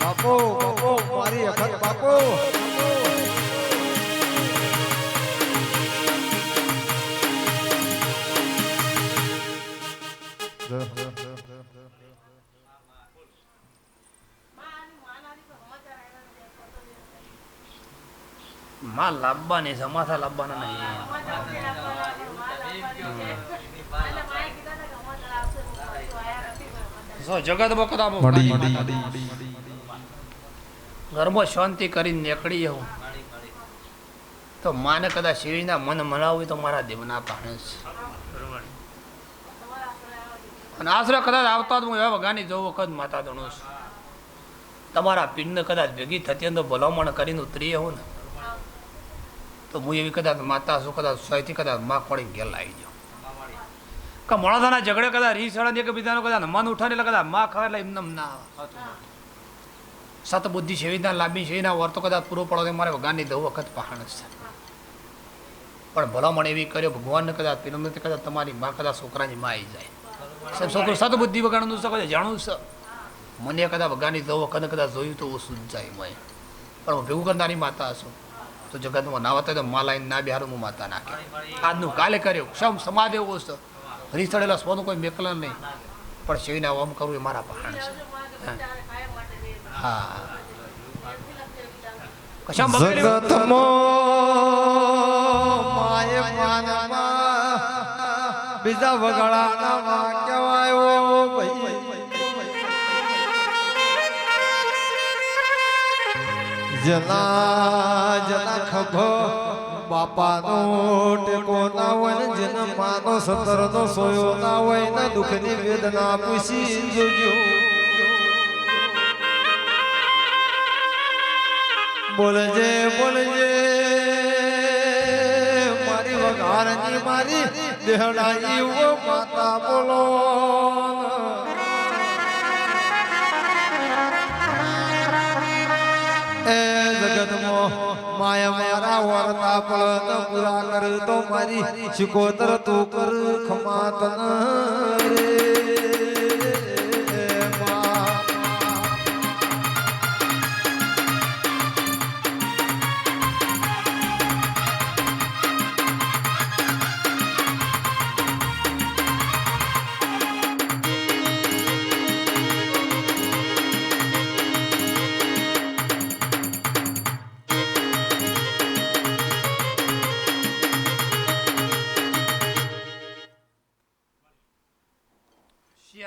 બાપો બાપો મારી અખત બાપો. માં લાવવાની છે માથા લાવવાના નહીં. જગત બકરા ગરબો શાંતિ કરીને નીકળી હું તો માને કદાચ શિરીના મન મનાવવું હોય તો મારા દેવના પાણે છે અને આશરે કદાચ આવતા હું એવા વગાની જવું વખત માતા દણો છું તમારા પીંડ કદાચ ભેગી થતી તો ભલામણ કરીને ઉતરી આવું ને. તો હું એવી કદાચ માતા છું, કદાચ સોયથી કદાચમાં પડી ઘેર લાવી જાઉં. કે મોણાધાના ઝઘડે કદાચ રીસ સળંદી કે બીજાનો કદાચ મન ઉઠાને એટલે કદાચમાં ખાવે એટલે એમને એમ ના આવે. સત બુદ્ધિ સેવીના લાંબી સેવીના વર્તો કદાચ પૂરો પડો તો મારે વગાની દઉં વખત પહાણ જ છે. પણ ભલામણ એવી કર્યો, ભગવાનને કદાચ નથી, કદાચ તમારી માં, કદાચ છોકરાની માં આવી જાય. સાહેબ, છોકરો સત બુદ્ધિ વગાડનું છે, કદાચ જાણું છે? મને કદાચ વગાની દઉં વખત કદાચ જોયું તો ઓછું જાય મેં પણ હું ભેગું કરનારી માતા છું. તો જગતમાં ના વતા તો માં લાઈન ના બિહારું માતા નાખે. આજનું કાલે કર્યું. ક્ષમ સમાજ એવો છે રીસડેલા સ્વનું કોઈ મેકલન નહીં. પણ શિવના ઓમ કરવું એ મારા પહાણ છે. હા? જગતમો માય માનમાં બીજા વગડાના વાક્ય આવ્યો ભાઈ. જના જના ખભો બાપાનો ટેકો ના હોય ને જેના માનો સતર નો સોયો ના હોય ને દુઃખની વેદના પૂછી જોજો બોલજે બોલજે, મારી વઘારની મારી દેહડાઈ માતા બોલો. માયા મારા વર્તા પળન પૂરા કર તો મારી શિકોતર તું કર ખમાતન રે.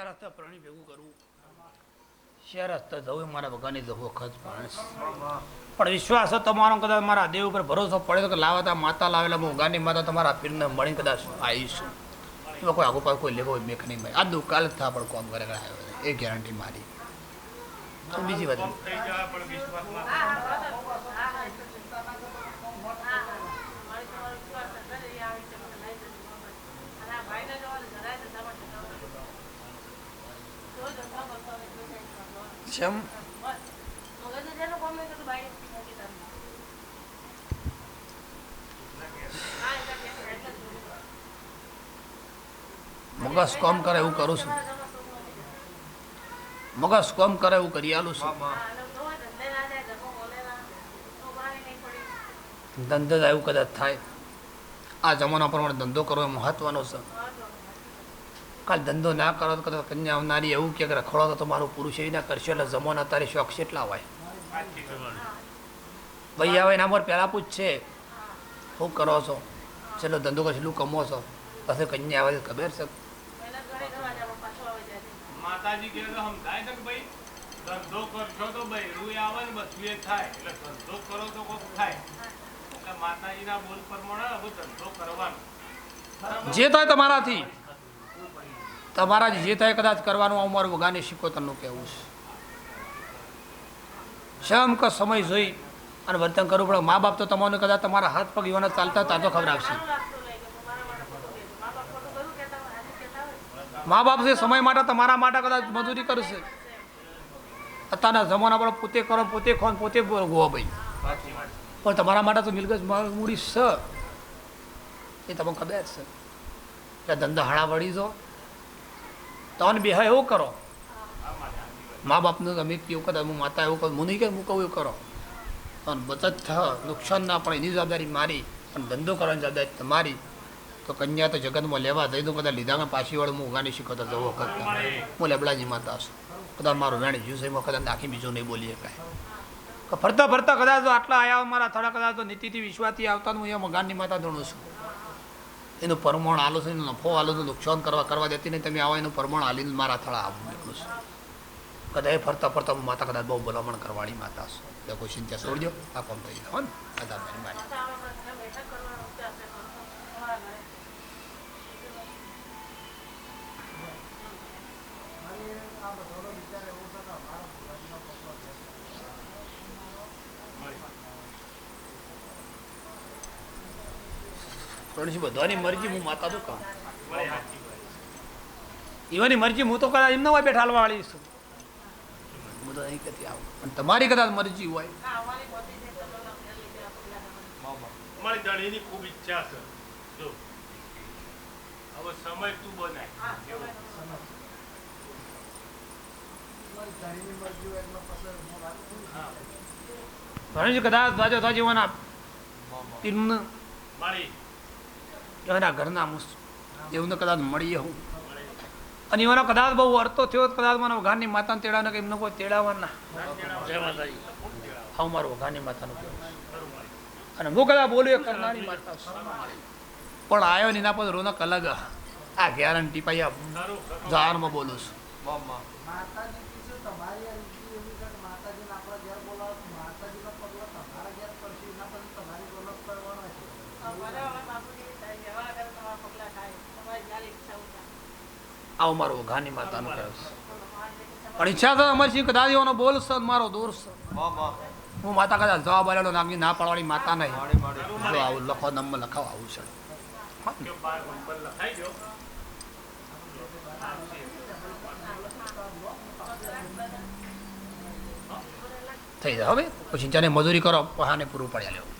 શિયા રસ્તા પ્રાણી ભેગું કરવું. શિયા રસ્તા જવું, મારા ભગવાનની જવું ખર્ચ માણસ. પણ વિશ્વાસ તમારો, કદાચ મારા દેવ ઉપર ભરોસો પડે તો કે લાવતા માતા લાવેલા હું માતા તમારા પીરને મળી કદાચ આવીશું. એમાં કોઈ આગુ કોઈ લેવો મેખ નહીં મળે આ દુ કાલે જ થા પણ કોમ કરે આવ્યો એ ગેરંટી મારી. બીજી વાત. શેમ મગસ કોમ કરે એવું કરું છું. મગસ કોમ કરે એવું કરી આલું છું. ધંધો એવું કદાચ થાય. આ જમાના પ્રમાણે ધંધો કરવો એ મહત્વનો છે. કાલ ધંધો ના કરો તો કદાચ કન્યા આવનારી એવું કે રખડો તો તમારું પુરુષ એવી ના કરશે એટલે જમવાના તારે શોખ છે એટલા હોય? ભાઈ આવે એના પર પહેલાં પૂછશે શું કરો છો? છેલ્લો ધંધો કરો છેલ્લું કમો છો? પછી કન્યા આવે ખબર છે? માતાજી કહે સમજાય છે ભાઈ ધંધો કરશો તો ભાઈ આવે ને બધું થાય. એટલે ધંધો કરો તો કોક થાય. એટલે માતાજીના બોલ પ્રમાણે હવે ધંધો કરવાનો. જે થાય તમારાથી. તમારા જે થાય કદાચ કરવાનું અમારું વગાને શીખોતરનું કહેવું છે. શમ કે સમય જોઈ અને વર્તન કરવું પડે. મા બાપ તો તમારો કદાચ તમારા હાથ પગ એવાના ચાલતા તાજો ખબર આવશે મા બાપ છે સમય માટે તમારા માટે કદાચ મજૂરી કરશે. અત્યારના જમાના પણ પોતે કરો પોતે ખો પોતે ગોવા ભાઈ. પણ તમારા માટે તો મિલકત માલ- મૂડી છે. એ તમને ખબર છે. ધંધા હળા વળી જો. તને બેહા એવું કરો. મા બાપનું તમે કેવું કદાચ હું માતા એવું કહું હું નહીં હું કહું એવું કરો. પણ બચત થાય નુકસાન ના પડે એની જવાબદારી મારી પણ ધંધો કરવાની જવાબદારી તમારી તો કન્યા તો જગતમાં લેવા દઈ દઉં કદાચ લીધામાં પાછી વાળું હું ઉગાની શીખવતો જવો કરતા. હું લેબડાજી માતા છું. કદાચ મારું વેણી જ્યુસ એમાં કદાચ નાખી બીજું નહીં બોલીએ કાંઈ. ફરતા ફરતા કદાચ આટલા આવ્યા મારા થોડા કદાચ તો નીતિથી વિશ્વાસથી આવતા હું અહીંયા મગાનની માતા ધણું છું. એનું પરમણ આલો છે એનો નફો આલો છે, નુકસાન કરવા કરવા દેતી નહીં, તમે આવો એનું પરમણ આલીને મારા થળા આવું એટલું છે. કદાચ ફરતા ફરતા હું માતા કદાચ બહુ ભલામણ કરવાળી માતા છું એટલે કોઈ ચિંતા છોડજો આ કોમ થઈ જાવ ને કદાચ મારી મારી પણ બધાની મરજી હું માતા તો કહું વાત એવાની મરજી હું તો કદાચ એમના હોય બેઠા વાળી છું. હું તો અહીં કદી આવું. પણ તમારી કદાચ મરજી હોય. મારી દાણીની ખૂબ ઈચ્છા છે. જો. હવે સમય તું બનાય. ઘણી કદાચ બાજો તો જીવના મારી એના ઘરના મુસ એવું કદાચ મળીએ હું. અને એનો કદાચ બહુ અર્થો થયો કદાચ મને વઘારની માતાને તેડાને કે એમને કોઈ તેડાવવાના જય આવું મારું વઘારની માતાનું અને હું કદાચ બોલું એ કરનારી માતા પણ આવ્યો ને એના પર રોનક અલગ. આ ગેરંટી પાઈ ખરું બોલું છું માતાજી કીધું તમારી આ રીતિ એવી છે કે માતાજીને આપણા ઘેર બોલાવો તો માતાજીનો પગલો તમારા ઘેર પડશે એના પછી તમારી ગોલક કરવાનો છે આવું મારો ઘાની માતાનું છે. પણ ઈચ્છા તો અમરસિંહ કદાચ એવાનો બોલ છે મારો દોર હું માતા કદાચ જવાબ આવેલો નામની ના પાડવાની માતા નહીં. જો આવું લખો નંબર લખાવ આવું છે. થઈ જાય હવે. પછી જેને મજૂરી કરો પહાને પૂરું પડ્યા લેવું